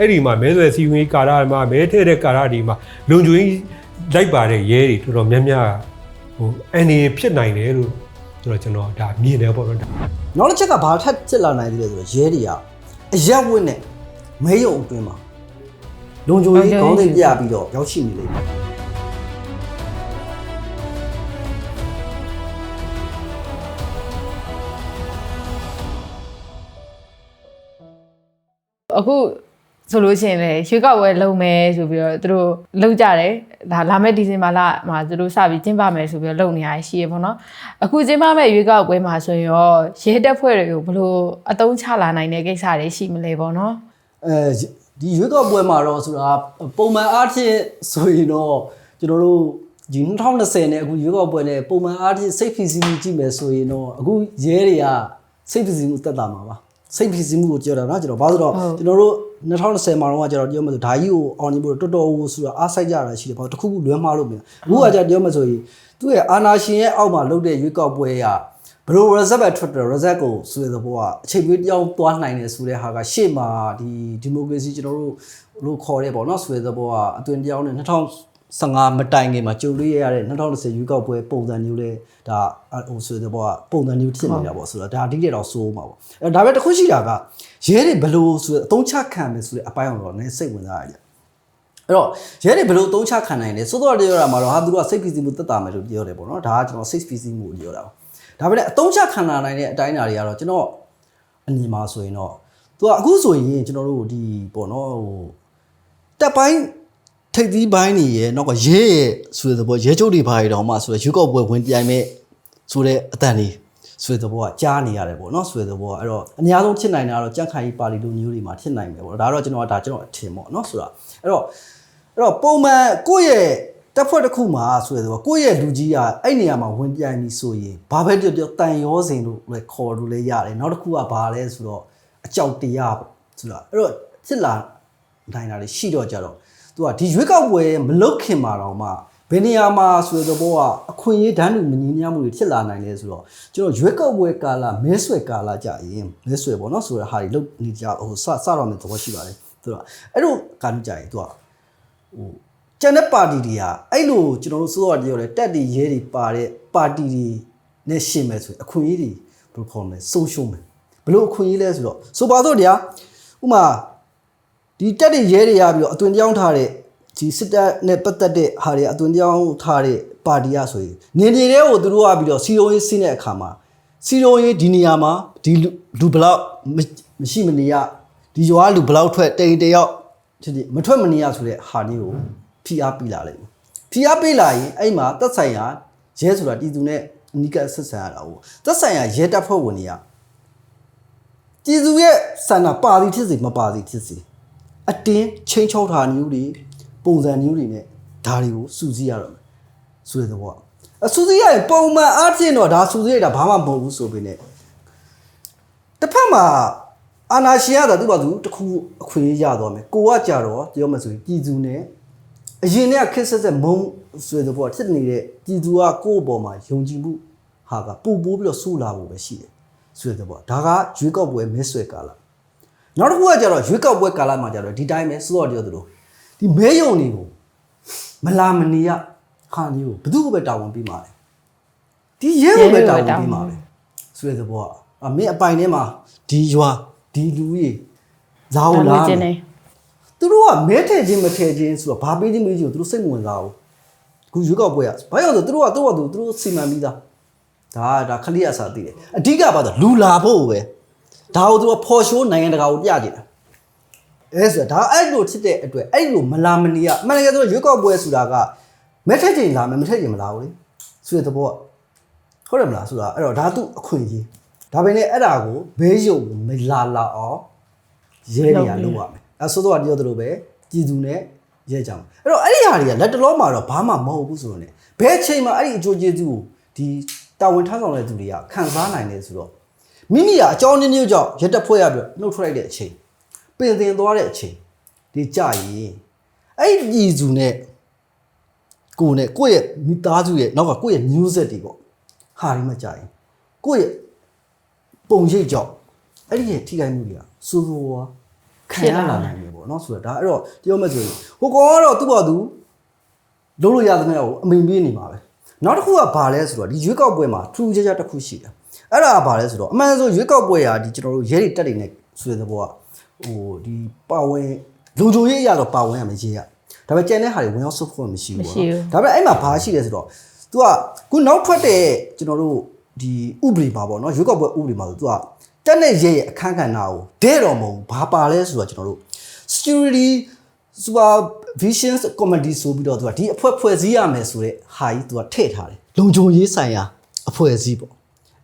အဲ့ဒီမှာမဲဆွယ်စီဝင်ကာရမှာမဲထဲတဲ့ကာရဒီမှာလုံခြုံရေးလိုက်ပါတဲ့ရဲတွေတော်တော်များများဟိုအနေဖြစ်နိုင်တယ်လို့ဆိုတော့ကျွန်တော်ဒါမြင်တယ်ပေါ့နော်ဒါနောက်တစ်ချက်ကဘာထပ်ဖြစ်လာနိုင်သေးလဲဆိုတော့ရဲတွေကအရက်ဝတ်နဲ့မဲယုံအတွင်းမှာလုံခြုံရေးခေါင်းစဉ်ပြပြီးတော့ရောက်ရှိနေလိမ့်မယ်အခု ဆိုလို့ရှိရင်လေရွေးကောက်ပွဲလုပ်မယ်ဆိုပြီးတော့သူတို့လုပ်ကြတယ်ဒါလာမယ့်ဒီဇင်ဘာလမှာသူတို့စပြီးကျင်းပမယ်ဆိုပြီးတော့လုပ်နေရရှိရပေါ့နော်အခုကျင်းပမယ့်ရွေးကောက်ပွဲမှာဆိုရင်ရောရဲတပ်ဖွဲ့တွေကိုဘယ်လိုအတုံးချလာနိုင်တဲ့ကိစ္စတွေရှိမလဲပေါ့နော်အဲဒီရွေးကောက်ပွဲမှာတော့ဆိုတာပုံမှန်အားဖြင့်ဆိုရင်တော့ကျွန်တော်တို့ဒီ2020နဲ့အခုရွေးကောက်ပွဲနဲ့ပုံမှန်အားဖြင့်စိတ်ဖိစီးမှုကြည့်မယ်ဆိုရင်တော့အခုရဲတွေကစိတ်ဖိစီးမှုတက်တာမှာပါ စိတ်ဖိစီးမှုကိုကြောက်တာနော်ကျွန်တော်ဘာလို့တော့ကျွန်တော်တို့2020မှာတော့ကျွန်တော်ပြောမှဆိုဒါကြီးကိုအောင်နေဖို့တော်တော်ကိုဆိုတော့အားဆိုင်ကြတာရှိတယ်ဘာတခုခုလွမ်းမလို့မရအခုကကြာပြောမှဆိုရင်သူ့ရဲ့အာနာရှင်ရဲ့အောက်မှာလုပ်တဲ့ရွေးကောက်ပွဲကဘလို့ reserve ပဲထွက်တယ် reserve ကိုဆိုတဲ့ဘောကအချိန်ပေးတယောက်သွားနိုင်တယ်ဆိုတဲ့ဟာကရှေ့မှာဒီဒီမိုကရေစီကျွန်တော်တို့လို့ခေါ်ရဲပေါ့နော်ဆိုတဲ့ဘောကအတွင်တယောက်နဲ့2000 2015မတိုင်ခင်မှာကြုံတွေ့ရတဲ့2020ရွေးကောက်ပွဲပုံစံမျိုးလဲဒါဟိုဆိုတဲ့ဘောကပုံစံမျိုးဖြစ်နေတာပေါ့ဆိုတော့ဒါအတိတ်တော့စိုးမှာပေါ့အဲဒါပဲတစ်ခုရှိတာကရဲတွေဘယ်လိုဆိုအသုံးချခံမယ်ဆိုတဲ့အပိုင်းအောင်တော့နည်းစိတ်ဝင်စားရတယ်အဲ့တော့ရဲတွေဘယ်လိုအသုံးချခံနိုင်လဲစိုးစောတပြောတာမှာတော့ဟာသူတို့ကစိတ်ဖိစီးမှုတက်တာမယ်လို့ပြောတယ်ပေါ့နော်ဒါကကျွန်တော်စိတ်ဖိစီးမှုကိုပြောတာပါဒါပေမဲ့အသုံးချခံနိုင်တဲ့အတိုင်းအတာတွေကတော့ကျွန်တော်အမြင်မှာဆိုရင်တော့သူကအခုဆိုရင်ကျွန်တော်တို့ဒီပေါ့နော်ဟိုတက်ပိုင်း ထိပ်သီးပိုင်းနေရဲ့နောက်ကရဲရဲ့ဆိုတဲ့ဘောရဲချုပ်တွေဘာတွေတောင်မှဆိုတော့ရွေးကောက်ပွဲဝင်ပြိုင်မဲ့ဆိုတဲ့အတန်လေးဆိုတဲ့ဘောကကြားနေရတယ်ပေါ့နော်ဆိုတဲ့ဘောကအဲ့တော့အများဆုံးဖြစ်နိုင်တာကတော့ကြက်ခိုင်ပါလီလိုမျိုးတွေမှာဖြစ်နိုင်မယ်ပေါ့ဒါတော့ကျွန်တော်ကဒါကျွန်တော်အထင်ပေါ့နော်ဆိုတာအဲ့တော့အဲ့တော့ပုံမှန်ကိုယ့်ရဲ့တက်ဖွဲ့တစ်ခုမှာဆိုရတော့ကိုယ့်ရဲ့လူကြီးကအဲ့နေရာမှာဝင်ပြိုင်ပြီဆိုရင်ဘာပဲပြောပြောတန်ရောစင်လို့လည်းခေါ်လို့လည်းရတယ်နောက်တစ်ခုကဘာလဲဆိုတော့အကြောက်တရားပေါ့ဆိုတာအဲ့တော့စစ်လာနိုင်တာလေရှိတော့ကြတော့ သူကဒီရွေးကောက်ပွဲမလုတ်ခင်မှာတော့မှဘယ်နေရာမှာဆိုရတော့ဘောကအခွင့်အရေးဒန်းတူမညီမျှမှုတွေဖြစ်လာနိုင်လဲဆိုတော့ကျွန်တော်ရွေးကောက်ပွဲကာလမဲဆွယ်ကာလကြရင်မဲဆွယ်ပေါ့နော်ဆိုရဟာတွေလုတ်နေကြဟိုစစတော့မယ်သဘောရှိပါတယ်သူကအဲ့လိုကာလကြရင်သူကဟိုကျန်တဲ့ပါတီတွေကအဲ့လိုကျွန်တော်တို့စိုးရပြောတယ်တက်တီရဲတွေပါတဲ့ပါတီတွေနဲ့ရှင်မယ်ဆိုရင်အခွင့်အရေးတွေဘယ်လိုခေါ်မလဲဆုံးရှုံးမယ်ဘယ်လိုအခွင့်အရေးလဲဆိုတော့ဆိုပါတော့တရားဥမာ ဒီတက်တီရဲတွေရပြီးတော့အသွင်ကြောင်းထားတဲ့ဒီစစ်တပ်နဲ့ပတ်သက်တဲ့ဟာတွေအသွင်ကြောင်းထားတဲ့ပါတီရဆိုရင်နေနေတဲ့ကိုသူတို့ကပြီးတော့စီရုံးရေးဆင်းတဲ့အခါမှာစီရုံးရေးဒီနေရာမှာဒီလူလူဘလောက်မရှိမနေရဒီရွာလူဘလောက်ထွက်တိန်တယောက်ဖြစ်ဖြစ်မထွက်မနေရဆိုတဲ့ဟာလေးကိုဖိအားပေးလာလိမ့်မယ်ဖိအားပေးလာရင်အဲ့မှာသက်ဆိုင်ရာရဲဆိုတာတည်သူနဲ့အနိကဆက်ဆံရတာကိုသက်ဆိုင်ရာရဲတပ်ဖွဲ့ဝင်တွေကတည်သူရဲ့ဆန္ဒပါသည်ဖြစ်စေမပါသည်ဖြစ်စေ အတင်းချင်းချောက်တာမျိုးတွေပုံစံမျိုးတွေနဲ့ဒါတွေကိုစူးစီးရတော့မယ်ဆိုတဲ့သဘောအစူးစီးရရင်ပုံမှန်အားဖြင့်တော့ဒါစူးစီးရတာဘာမှမဟုတ်ဘူးဆိုပေနဲ့တစ်ဖက်မှာအာနာရှင်ရတာသူ့ဘာသူတစ်ခုအခွင့်အရေးရသွားမယ်ကိုကကြတော့ပြောမှဆိုရင်ပြည်သူနဲ့အရင်ကခက်ဆက်ဆက်မုံဆွေတဲ့ဘောဖြစ်နေတဲ့ပြည်သူကကိုယ့်အပေါ်မှာယုံကြည်မှုဟာကပူပိုးပြီးတော့ဆူလာဖို့ပဲရှိတယ်ဆွေတဲ့ဘောဒါကရွေးကောက်ပွဲမဲဆွဲကာလ နောက်တစ်ခုကကြတော့ရွေးကောက်ပွဲကာလမှာကြတော့ဒီတိုင်းပဲစိုးတော်ပြောသလိုဒီမဲယုံတွေကိုမလာမနေရဟာမျိုးဘယ်သူ့ကိုပဲတာဝန်ပေးမှာလဲဒီရဲကိုပဲတာဝန်ပေးမှာပဲဆိုတဲ့သဘောကအမင်းအပိုင်ထဲမှာဒီရွာဒီလူကြီးဇာဝဒါလာလိုချင်နေသူတို့ကမဲထည့်ခြင်းမထည့်ခြင်းဆိုတော့ဘာပေးခြင်းမေးခြင်းကိုသူတို့စိတ်မဝင်စားဘူးခုရွေးကောက်ပွဲကဘာကြောင့်လဲသူတို့ကသူတို့ကသူတို့စီမံပြီးသားဒါကဒါခလိအစာသိတယ်အဓိကဘာလို့လူလာဖို့ပဲ ဒါကိုသူကဖော်ရှိုးနိုင်ငံတကာကိုပြကြတယ်အဲဆိုတော့ဒါအဲ့လိုဖြစ်တဲ့အတွက်အဲ့လိုမလာမနေရအမှန်တကယ်ဆိုရွေးကောက်ပွဲဆိုတာကမဲထည့်ခြင်းလာမယ်မထည့်ခြင်းမလာဘူးလေဆိုတဲ့သဘောကဟုတ်တယ်မလားဆိုတာအဲ့တော့ဒါသူအခွင့်အရေးဒါပေမဲ့အဲ့ဒါကိုဘေးရုံမလာလာအောင်ရဲနေရလုပ်ရမယ်အဲဆိုတော့ပြောသလိုပဲကြည်သူနဲ့ရဲကြအောင်အဲ့တော့အဲ့ဒီဟာတွေကလက်တလောမှာတော့ဘာမှမဟုတ်ဘူးဆိုတော့ねဘယ်အချိန်မှာအဲ့ဒီအကျိုးကျေးဇူးကိုဒီတာဝန်ထမ်းဆောင်တဲ့သူတွေကခံစားနိုင်တယ်ဆိုတော့ မိမိကအကြောင်းနည်းမျိုးကြောင့်ရက်တက်ဖွဲ့ရပြီးနှုတ်ထွက်လိုက်တဲ့အချိန်ပင်သင်သွားတဲ့အချိန်ဒီကြရင်အဲ့ဒီပြည်သူနဲ့ကိုယ်နဲ့ကိုယ့်ရဲ့မိသားစုရဲ့နောက်ကကိုယ့်ရဲ့မျိုးဆက်တွေပေါ့ဟာဒီမှာကြာရင်ကိုယ့်ရဲ့ပုံရိပ်ကြောင့်အဲ့ဒီရဲ့ထိခိုက်မှုတွေကစိုးစိုးဝါးခံရလာနိုင်တယ်ပေါ့နော်ဆိုတော့ဒါအဲ့တော့ပြောမယ်ဆိုရင်ဟိုကောင်ကတော့သူ့ဘာသူလုံးလို့ရတဲ့နဲ့ကိုအမိန်ပေးနေမှာပဲ နောက်တစ်ခုကဘာလဲဆိုတော့ဒီရွေးကောက်ပွဲမှာထူးခြားခြားတစ်ခုရှိတယ်အဲ့ဒါကဘာလဲဆိုတော့အမှန်ဆိုရွေးကောက်ပွဲရာဒီကျွန်တော်တို့ရဲတွေတက်တွေနဲ့ဆိုတဲ့ဘောကဟိုဒီပါဝင်လူကြိုရေးအရတော့ပါဝင်ရမယ်ရေးရဒါပေမဲ့ကျန်တဲ့ဟာတွေဝင်ရောက်ဆုတ်ဖို့မရှိဘူးပေါ့နော်ဒါပေမဲ့အဲ့မှာဘာရှိလဲဆိုတော့ तू ကခုနောက်ထွက်တဲ့ကျွန်တော်တို့ဒီဥပဒေပါပေါ့နော်ရွေးကောက်ပွဲဥပဒေပါဆို तू ကတက်တဲ့ရဲရဲ့အခန်းကဏ္ဍကိုဒဲတော်မဟုတ်ဘာပါလဲဆိုတော့ကျွန်တော်တို့ security supervision committee ဆိုပြီးတော့ तू ကဒီအဖွဲ့ဖွဲ့စည်းရမယ်ဆိုတဲ့ဟာကြီး तू ကထည့်ထားတယ်လုံခြုံရေးဆိုင်ရာအဖွဲ့အစည်းပေါ့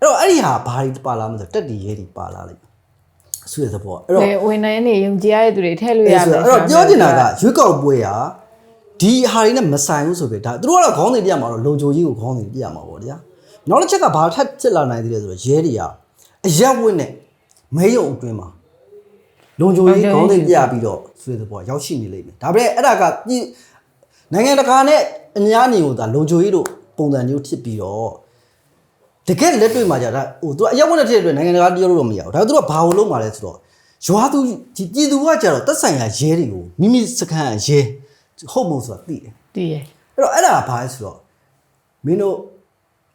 အဲ့တော့အဲ့ဒီဟာဘာတွေပါလာမလဲဆိုတော့တက်တီရဲတွေပါလာလိမ့်မယ်ဆိုတဲ့သဘောအဲ့တော့လေဝင်နေနေယုံကြည်ရတဲ့သူတွေထည့်လို့ရအဲ့မယ်ဆိုတော့အဲ့တော့ပြောချင်တာကရွေးကောက်ပွဲဟာဒီဟာတွေနဲ့မဆိုင်ဘူးဆိုပြီးဒါသူတို့ကတော့ခေါင်းစဉ်ပြရမှာတော့လုံခြုံရေးကိုခေါင်းစဉ်ပြရမှာပေါ့ဗျာနောက်တစ်ချက်ကဘာထပ်ဖြစ်လာနိုင်သေးလဲဆိုတော့ရဲတွေကအရက်ဝတ်နဲ့မဲယုံအတွင်းမှာ လုံခြုံရေးခေါင်းစဉ်ပြပြီးတော့ဆွေးတဲ့ဘောရောက်ရှိနေလိမ့်မယ်ဒါပေမဲ့အဲ့ဒါကပြည်နိုင်ငံတကာနဲ့အများအမြင်ကိုဒါလုံခြုံရေးတို့ပုံစံမျိုးဖြစ်ပြီးတော့တကယ်လက်တွေ့မှာじゃဒါဟိုသူကအရက်ဝတ်နဲ့ဖြစ်တဲ့အတွက်နိုင်ငံတကာပြောလို့တော့မရဘူးဒါပေမဲ့သူကဘာလို့လုပ်မှာလဲဆိုတော့ရွာသူဒီပြည်သူကကြတော့တက်ဆိုင်ရာရဲတွေကိုမိမိစခန်းရဲဟုတ်မဟုတ်ဆိုတာသိတယ်တည်ရအဲ့တော့အဲ့ဒါကဘာလဲဆိုတော့မင်းတို့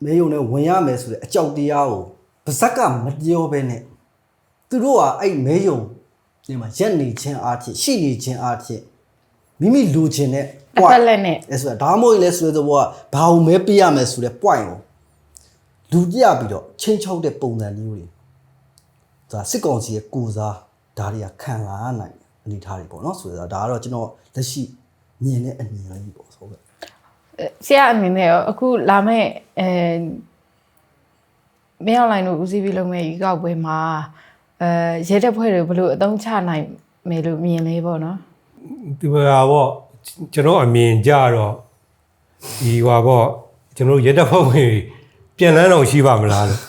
မဲယုံနဲ့ဝင်ရမယ်ဆိုတဲ့အကြောက်တရားကိုပါဇက်ကမပြောဘဲနဲ့သူတို့ကအဲ့မဲယုံ ဒီမှာရက်နေခြင်းအားဖြင့်ရှိနေခြင်းအားဖြင့်မိမိလူချင်းနဲ့အဖက်လက်နဲ့အဲ့ဆိုတာဒါမှမဟုတ်ရင်လဲဆိုတဲ့ဘောကဘာလို့မဲပေးရမယ်ဆိုတဲ့ point ကိုလူပြပြီးတော့ချင်းချောက်တဲ့ပုံစံမျိုးတွေဒါစစ်ကောင်စီရဲ့ကိုစားဒါတွေကခံလာရနိုင်တယ်အနေထားတွေပေါ့နော်ဆိုတော့ဒါကတော့ကျွန်တော်လက်ရှိမြင်တဲ့အမြင်လေးပေါ့ဆိုတော့ဆရာအနေနဲ့ရောအခုလာမဲ့အဲမင်းအွန်လိုင်းတို့ဦးစီးပြီးလုပ်မဲ့ရွေးကောက်ပွဲမှာ အဲရဲတပ်ဖွဲ့တွေဘယ်လိုအသုံးချနိုင်မယ်လို့မြင်လေးပေါ့နော် ဒီဘာပေါ့ကျွန်တော်အမြင်ကြတော့ဒီဟာပေါ့ကျွန်တော်ရက်တက်ဖို့ဝင်ပြန်လန်းတော့ရှိပါမလားလို့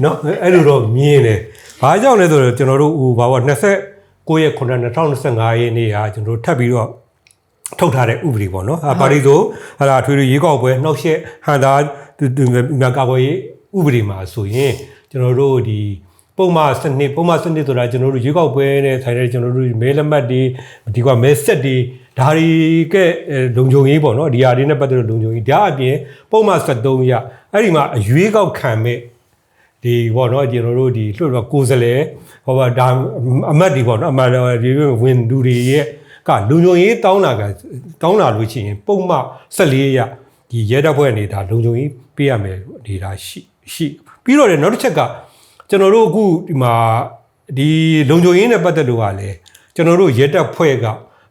เนาะအဲ့လိုတော့မြင်တယ်ဘာကြောင့်လဲဆိုတော့ကျွန်တော်တို့ဟိုဘာပေါ့29ရက်9 2025ရက်နေ့ဟာကျွန်တော်တို့ထပ်ပြီးတော့ထုတ်ထားတဲ့ဥပဒေပေါ့နော်။အဲပါရီဆိုဟာလာထွေထွေရေကောက်ပွဲနှောက်ရက်ဟန်တာမြကာပွဲဥပဒေမှာဆိုရင်ကျွန်တော်တို့ဒီ ပုံမှန်စနစ်ပုံမှန်စနစ်ဆိုတာကျွန်တော်တို့ရေကောက်ပွဲနဲ့ဆိုင်တဲ့ကျွန်တော်တို့မဲလက်မှတ်တွေဒီကမဲဆက်တွေဒါတွေကလုံခြုံရေးပေါ့နော်ဒီဟာတွေနဲ့ပတ်သက်လို့လုံခြုံရေးဒါအပြင်ပုံမှန်73ရအဲ့ဒီမှာအရွေးကောက်ခံမဲ့ဒီပေါ့နော်ကျွန်တော်တို့ဒီလွှတ်တော့ကိုယ်စလဲဟောပါဒါအမတ်ဒီပေါ့နော်အမတ်ဒီဝင်လူတွေရဲ့ကလုံခြုံရေးတောင်းတာကတောင်းတာလို့ရှိရင် ပုံမှန်14ရဒီရဲတပ်ဖွဲ့နေတာလုံခြုံရေးပေးရမယ်နေတာရှိရှိပြီးတော့လည်းနောက်တစ်ချက်က ကျွန်တော်တို့အခုဒီမှာဒီလုံခြုံရေးနဲ့ပတ်သက်လို့ကလည်းကျွန်တော်တို့ရဲတပ်ဖွဲ့က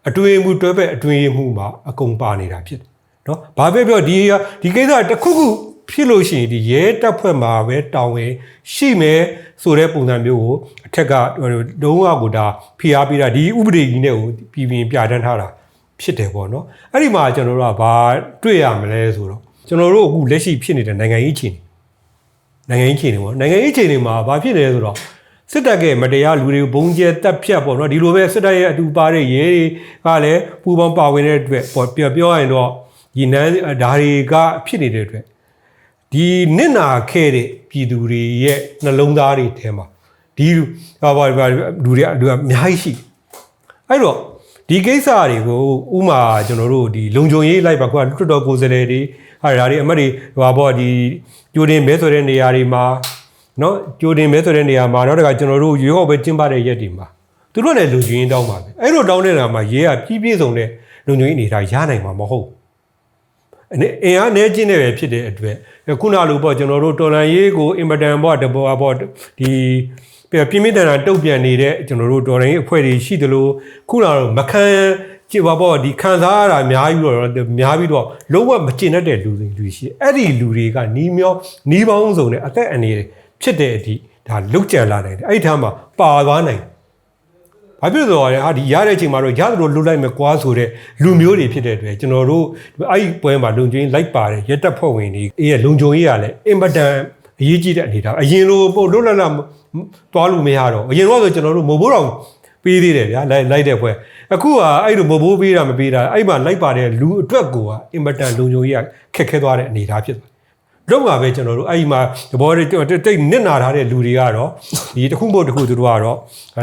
အတွင်းမှုတွဲဘက်အတွင်းမှုမှာအကုန်ပါနေတာဖြစ်တယ်နော်ဘာပဲပြောဒီဒီကိစ္စတစ်ခုခုဖြစ်လို့ရှိရင်ဒီရဲတပ်ဖွဲ့မှာပဲတောင်းဝင်ရှိမယ်ဆိုတဲ့ပုံစံမျိုးကိုအထက်ကလုံးဝကိုဒါဖိအားပေးတာဒီဥပဒေကြီးနဲ့ကိုပြည်ပြင်ပြဋ္ဌာန်းထားတာဖြစ်တယ်ပေါ့နော်အဲ့ဒီမှာကျွန်တော်တို့ကဘာတွေ့ရမလဲဆိုတော့ကျွန်တော်တို့အခုလက်ရှိဖြစ်နေတဲ့နိုင်ငံရေးအခြေအနေ နိုင်ငံရေးအခြေအနေပေါ့နိုင်ငံရေးအခြေအနေမှာဘာဖြစ်နေလဲဆိုတော့စစ်တပ်ကမတရားလူတွေကိုဘုံကျဲတက်ဖြတ်ပေါ့နော်ဒီလိုပဲစစ်တပ်ရဲ့အတူပါတဲ့ရဲတွေကလည်းပူပေါင်းပါဝင်တဲ့အတွက်ပေါ့ပြောပြောရရင်တော့ဒီနန်းဒါတွေကဖြစ်နေတဲ့အတွက်ဒီနစ်နာခဲ့တဲ့ပြည်သူတွေရဲ့နှလုံးသားတွေထဲမှာဒီဟာပါပါလူတွေလူကအများကြီးရှိအဲ့တော့ဒီကိစ္စတွေကိုဥမာကျွန်တော်တို့ဒီလုံခြုံရေးလိုက်ပါကွာလွတ်တော်ကိုယ်စားလှယ်တွေဟာဒါတွေအမတ်တွေဟိုပေါ့ဒီ ကျိုတင်မဲဆိုတဲ့နေရာတွေမှာနော်ကျိုတင်မဲဆိုတဲ့နေရာမှာနောက်တခါကျွန်တော်တို့ရွေးကောက်ပွဲကျင်းပတဲ့ရက်တွေမှာသူတို့လည်းလူကြီးရင်းတောင်းပါပဲအဲ့လိုတောင်းတဲ့နေရာမှာရေးကပြည့်ပြည့်စုံတဲ့လူကြီးအနေထားရနိုင်မှာမဟုတ်အနေအင်အားနည်းခြင်းနဲ့ပဲဖြစ်တဲ့အတွက်ခုနလိုပေါ့ကျွန်တော်တို့တော်လန်ရေးကိုအင်မတန်ပေါ့တဘောပေါ့ဒီပြင်းပြင်းထန်ထန်တုတ်ပြန်နေတဲ့ကျွန်တော်တို့တော်လန်ရေးအဖွဲ့တွေရှိသလိုခုနလိုမခံ ကြည့်ပါပေါ့ဒီခံစားရတာအများကြီးတော့အများပြီးတော့လုံးဝမကျင်တတ်တဲ့လူတွေလူရှိအဲ့ဒီလူတွေကနီးမျောနီးပေါင်းစုံနဲ့အသက်အနေဖြစ်တဲ့အထိဒါလုတ်ကြံလာနိုင်တယ်အဲ့ဒီထားမှာပါသွားနိုင်တယ်။ဘာဖြစ်လို့လဲဆိုတော့ဟာဒီရတဲ့အချိန်မှာတော့ရသလိုလွတ်လိုက်မယ်ကွာဆိုတဲ့လူမျိုးတွေဖြစ်တဲ့အတွက်ကျွန်တော်တို့အဲ့ဒီပွဲမှာလုံခြုံရေးလိုက်ပါတယ်ရက်တက်ဖွဲ့ဝင်တွေအေးရလုံခြုံရေးရလဲအင်ပတန်အရေးကြီးတဲ့အနေဒါအရင်လိုပို့လွတ်လပ်လပ်တွားလို့မရတော့အရင်တော့ဆိုကျွန်တော်တို့မိုးဘိုးတော် ပေးသေးတယ်ဗျာလိုက်လိုက်တဲ့ဖွဲ့အခုကအဲ့လိုမိုးဘိုးပေးတာမပေးတာအဲ့မှာလိုက်ပါတဲ့လူအတွက်ကိုကအင်ပတန်လုံခြုံရေးကခက်ခဲသွားတဲ့အနေဒါဖြစ်သွားတော့မှာပဲကျွန်တော်တို့အဲ့ဒီမှာသဘောတည်းတိတ်နစ်နာထားတဲ့လူတွေကတော့ဒီတစ်ခုမဟုတ်တစ်ခုသူတို့ကတော့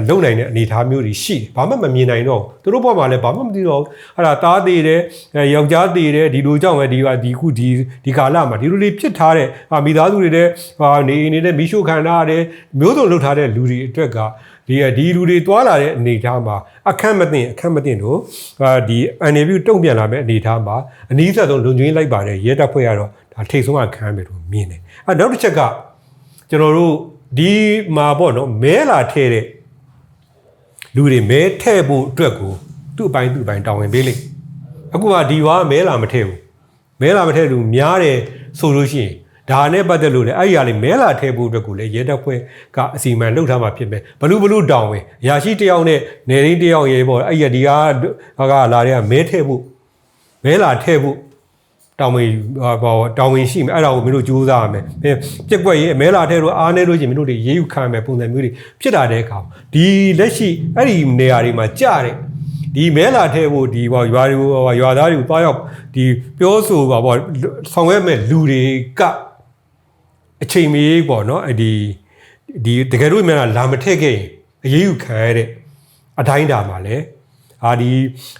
လုံနိုင်တဲ့အနေအထားမျိုးတွေရှိတယ်ဘာမှမမြင်နိုင်တော့ဘူးသူတို့ဘက်မှာလည်းဘာမှမသိတော့ဘူးအဲ့ဒါသားသေးတယ်အဲယောက်ျားသေးတယ်ဒီလိုကြောင့်ပဲဒီကဒီခုဒီဒီကာလမှာဒီလိုလေးဖြစ်ထားတဲ့အာမိသားစုတွေတဲ့ဟာနေနေတဲ့မိရှုခံထားရတယ်မျိုးစုံလှုပ်ထားတဲ့လူတွေအတွက်က ဒီဒီလူတွေတွာလာတဲ့အနေအထားမှာအခက်မသိအခက်မသိတို့အာဒီအန်နေဗျူတုံ့ပြန်လာမဲ့အနေအထားမှာအနည်းဆက်ဆုံးလုံခြုံရေးလိုက်ပါတယ်ရဲတပ်ဖွဲ့ကတော့ဒါထိတ်ဆုံးကခံမယ်လို့မြင်တယ်အဲနောက်တစ်ချက်ကကျွန်တော်တို့ဒီမှာပေါ့နော်မဲလာထဲတဲ့လူတွေမဲထဲ့ဖို့အတွက်ကိုသူ့အပိုင်းသူ့အပိုင်းတောင်းဝင်ပေးလိမ့်အခုကဒီဝါမဲလာမထဲ့ဘူးမဲလာမထဲ့လူများတယ်ဆိုလို့ရှိရင် ဒါနဲ့ပတ်သက်လို့လည်းအဲ့ဒီဟာလေးမဲလာထဲဖို့အတွက်ကိုလည်းရဲတပ်ဖွဲ့ကအစီအမံလုပ်ထားမှာဖြစ်မယ်ဘလူးဘလူးတောင်းဝင်အရာရှိတယောက်နဲ့နေရင်းတယောက်ရေးပေါ့အဲ့ဒီဒီကဟာကလာတဲ့ကမဲထဲဖို့မဲလာထဲဖို့တောင်းဝင်ဟောတောင်းဝင်ရှိမယ်အဲ့ဒါကိုမင်းတို့ကြိုးစားရမယ်ပြက်ကွက်ရေးမဲလာထဲတော့အားနေလို့ရှိရင်မင်းတို့တွေရေးယူခံမယ်ပုံစံမျိုးတွေဖြစ်လာတဲ့အခါဒီလက်ရှိအဲ့ဒီနေရာတွေမှာကြားတဲ့ဒီမဲလာထဲဖို့ဒီဟောရွာတွေဟောရွာသားတွေကိုတွားရောက်ဒီပြောဆိုပါပေါ့ဆောင်ရွက်မဲ့လူတွေက အချိန်မီပေါ့နော်အဲ့ဒီဒီတကယ်လို့မြန်လာမထည့်ခဲ့ရင်အရေးယူခံရတဲ့အတိုင်းတာမှာလဲအာဒီ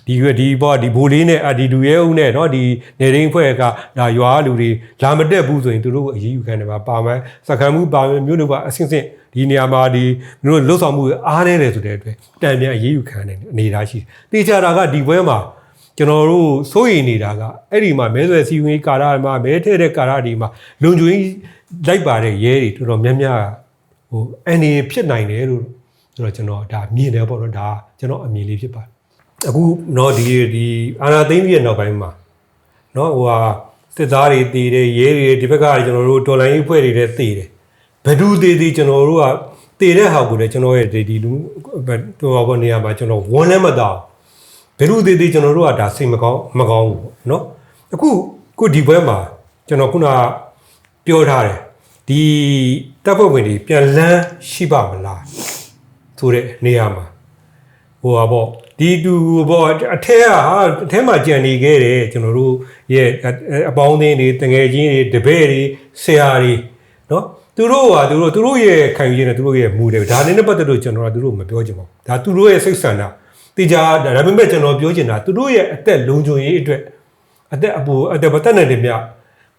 ဒီဒီပေါ့ဒီဘိုးလေးနဲ့အာဒီလူရဲဦးနဲ့เนาะဒီနေရင်းဖွဲ့ကဒါရွာလူတွေလာမတက်ဘူးဆိုရင်သူတို့အရေးယူခံတယ်ပါပါမယ်စက္ကန့်မှုပါမယ်မျိုးတို့ပါအဆင့်ဆင့်ဒီနေရာမှာဒီမျိုးတို့လှုပ်ဆောင်မှုအားနေတယ်ဆိုတဲ့အတွက်တန်ပြန်အရေးယူခံတယ်အနေထားရှိတယ်တေချာတာကဒီဘွဲမှာ ကျွန်တော်တို့စိုးရိမ်နေတာကအဲ့ဒီမှာမဲဆွယ်စီဝင်ကာရမှာမဲထဲတဲ့ကာရဒီမှာလုံခြုံရေးလိုက်ပါတဲ့ရဲတွေတော်တော်များများဟိုအနေဖြစ်နိုင်တယ်လို့ဆိုတော့ကျွန်တော်ဒါမြင်တယ်ပေါ့နော်ဒါကျွန်တော်အမြင်လေးဖြစ်ပါတယ်အခုတော့ဒီဒီအာနာသိမ့်ပြီးတဲ့နောက်ပိုင်းမှာနော်ဟိုဟာစစ်သားတွေတည်တယ်ရဲတွေဒီဘက်ကကျွန်တော်တို့တော်လိုင်းရေးဖွဲ့တွေလည်းတည်တယ်ဘယ်သူတည်တည်ကျွန်တော်တို့ကတည်တဲ့ဟာကိုလည်းကျွန်တော်ရဲ့ဒီဒီလူဟိုဘောနေရာမှာကျွန်တော်ဝန်းလည်းမတော့ ဘယ်သူတည်တည်ကျွန်တော်တို့ကဒါစိတ်မကောင်းမကောင်းဘူးပေါ့နော်အခုခုဒီဘွဲမှာကျွန်တော်ခုနကပြောထားတယ်ဒီတပ်ဖွဲ့ဝင်တွေပြန်လန်းရှိပါမလားဆိုတဲ့နေရာမှာဟိုပါပေါ့ဒီတူပေါ့အထက်ကဟာအထက်မှာကြံနေခဲ့တယ်ကျွန်တော်တို့ရဲ့အပေါင်းအသင်းတွေတငယ်ချင်းတွေတပည့်တွေဆရာတွေနော်သူတို့ကသူတို့သူတို့ရဲ့ခံယူခြင်းနဲ့သူတို့ရဲ့မူတွေဒါနဲ့ပတ်သက်လို့ကျွန်တော်ကသူတို့မပြောချင်ပါဘူးဒါသူတို့ရဲ့စိတ်ဆန္ဒ တေချာဒါပေမဲ့ကျွန်တော်ပြောချင်တာသူတို့ရဲ့အသက်လုံခြုံရေးအတွက်အသက်အပူအသက်မတက်နိုင်တယ်မြ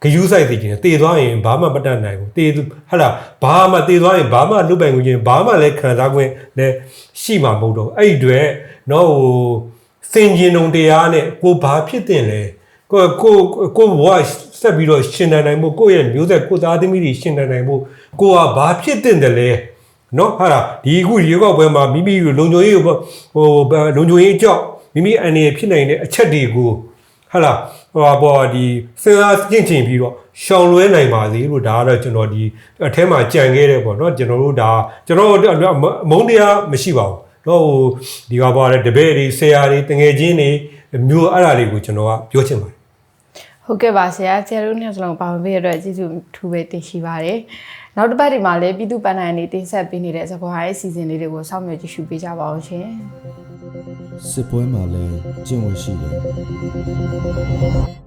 ဂယူးဆိုင်သိခြင်းတည်သွားရင်ဘာမှမတတ်နိုင်ဘူးတည်ဟလာဘာမှတည်သွားရင်ဘာမှလွတ်ပိုင်ခွင့်ခြင်းဘာမှလည်းခံစားခွင့်လည်းရှိမှာမဟုတ်တော့အဲ့ဒီအတွက်နော်ဟိုစင်ကျင်ုံတရားနဲ့ကိုဘာဖြစ်တင်လဲကိုကိုကိုဘဝဆက်ပြီးတော့ရှင်တန်နိုင်ဖို့ကိုယ့်ရဲ့မျိုးဆက်ကိုသားသမီးတွေရှင်တန်နိုင်ဖို့ကိုကဘာဖြစ်တင်တယ်လဲ နော်ဟာဒီခုရေကောက်ပွဲမှာမိမိလုံခြုံရေးကိုဟိုလုံခြုံရေးကြောက်မိမိအနေဖြစ်နိုင်တဲ့အချက်တွေကိုဟာလားဟိုပေါ်ဒီစဉ်းစားကြင့်ချင်ပြီးတော့ရှောင်လွဲနိုင်ပါစေလို့ဒါကတော့ကျွန်တော်ဒီအထဲမှာကြံခဲ့တယ်ပေါ့နော်ကျွန်တော်တို့ဒါကျွန်တော်တို့မုန်းတရားမရှိပါဘူးတော့ဟိုဒီကပါတဲ့တပည့်တွေဆရာတွေတငယ်ချင်းတွေမျိုးအဲ့ဒါလေးကိုကျွန်တော်ကပြောချင်ပါတယ် ဟုတ်ကဲ့ပါဆရာဆရာတို့နှစ်စလုံးပါဝင်ပေးရတဲ့ကျေးဇူးထူးပဲတင်ရှိပါတယ်နောက်တစ်ပတ်ဒီမှာလည်းပြည်သူ့ပန်းနိုင်အနေတင်ဆက်ပေးနေတဲ့စကွာရဲ့စီစဉ်လေးတွေကိုစောင့်မျှော်ကြည့်ရှုပေးကြပါအောင်ရှင်စစ်ပွဲမှာလည်းကျင့်ဝတ်ရှိတယ်